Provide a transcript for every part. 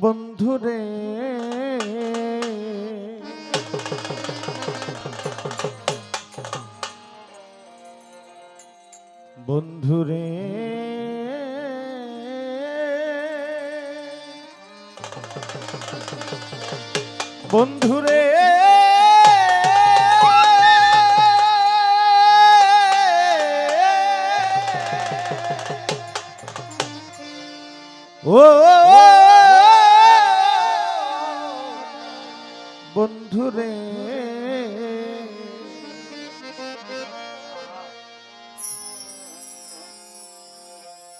বন্ধুরে। বন্ধুরে। বন্ধুরে।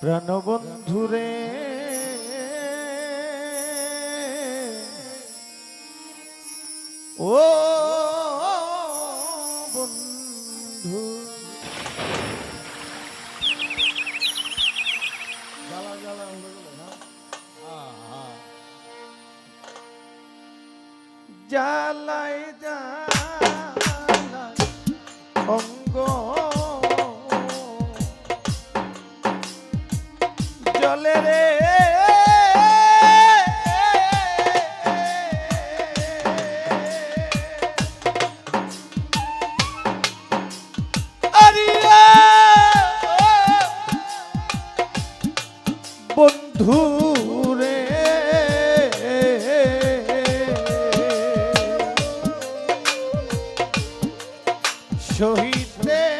প্রাণবন্ধুরে ও বন্ধু। জ্বালা জ্বালা হয়ে? জ্বালায় অঙ্গ জলে রে। আরিয়া বন্ধু রে। শহীদে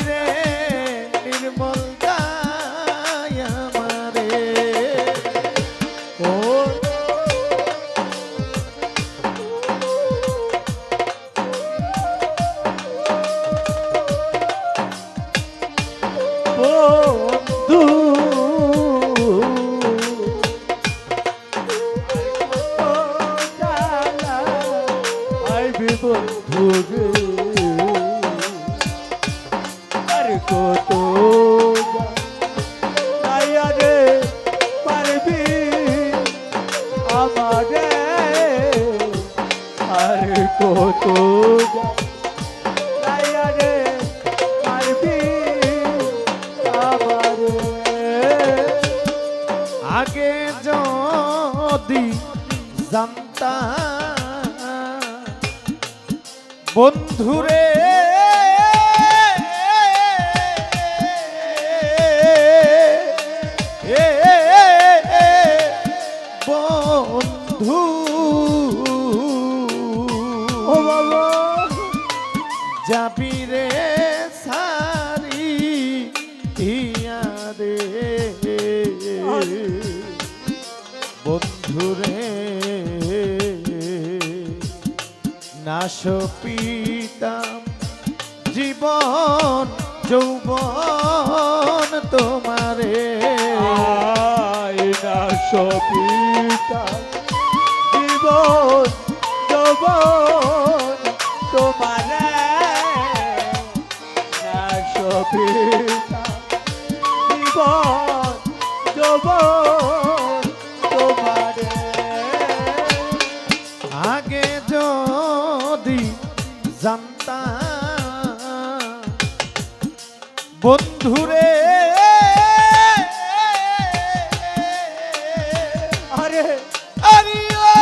কত রে পারবি আমারে? আর কত রে পারবি আমারে? আগে যদি জানতা বন্ধুরে বন্ধু ও বাবা। যাবি রে সারি নাশ পিতাম জীবন যৌবন তোমারে। সপিতা জীবন যৌবন তোমারে না জীবন যৌবন তোমারে আগে যদি জানতাম বন্ধুরে আরে ও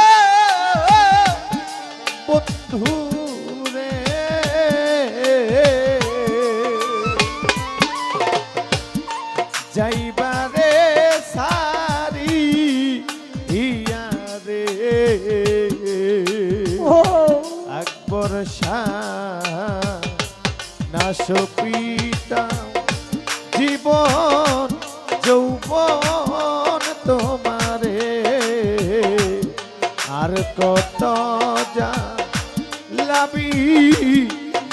বন্ধুরে। যাইবারে সারি ইয়া রে ও। আকবর শাহ না সপিতা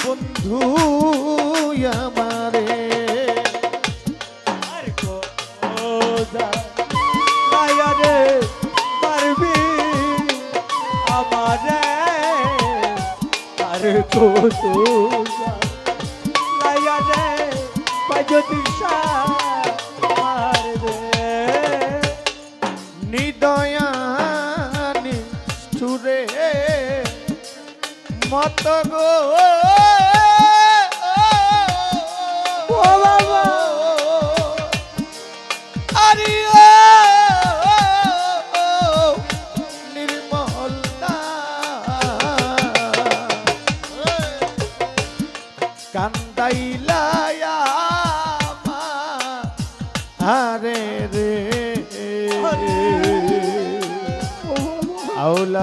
বন্ধু আমারে। রে পারবি আমারে। আর কত লাইয়া রে পাজতি সার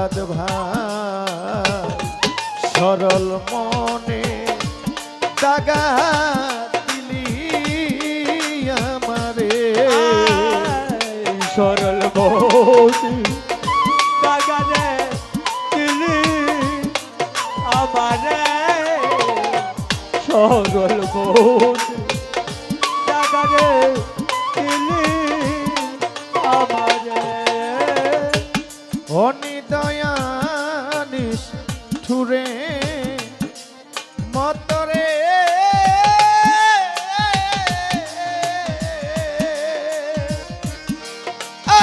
ভাই সরল মনে দাগা দিলি আমারে। সরল বৌদি দাগানে দিলি আমারে। সরল বৌদি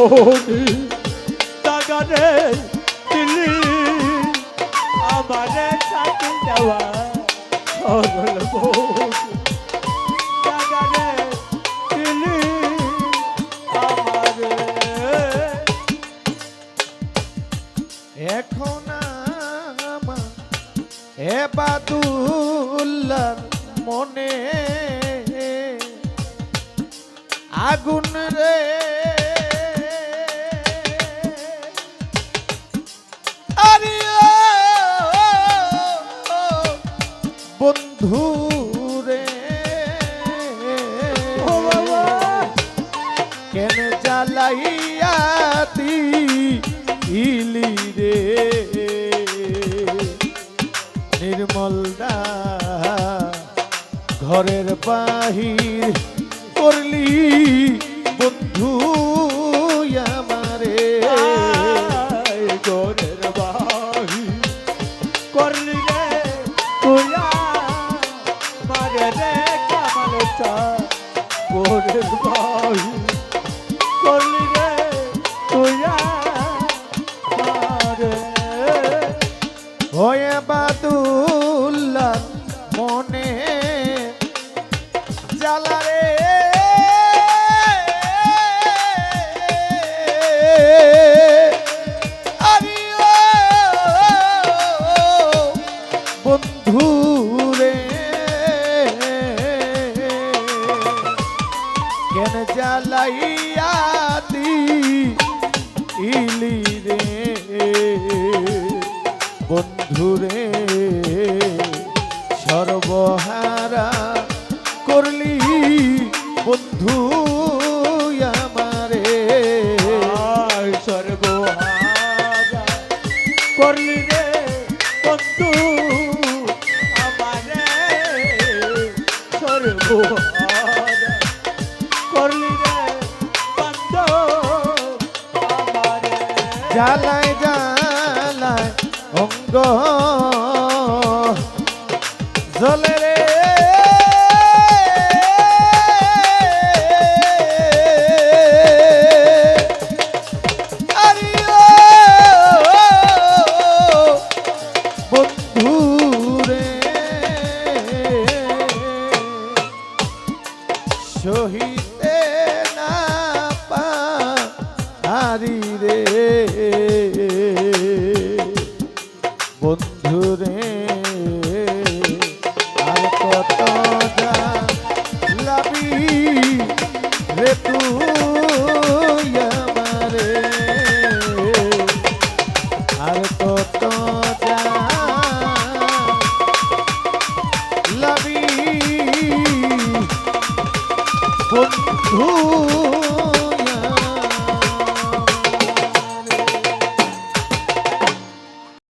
বৌদি দাগানে দিলি। আমারে সাথে দেওয়া। সরল বৌদি দিলি। আমারে। এখন আমার এবাদুল্লার মনে আগুন রে। বন্ধু রে ও বাবা। কেন জ্বালাইয়াতি ইলি রে? নির্মল দা ঘরের বাহির করলি বন্ধু আমারে। আয় গোরের বাহি করলি গোরের বাহি। জ্বালাইয়াতি ইলি রে। বন্ধুরে সর্বহারা করলি বন্ধু। জলে রে। আরে ও বন্ধু রে। সহিতে না পারি রে। বন্ধু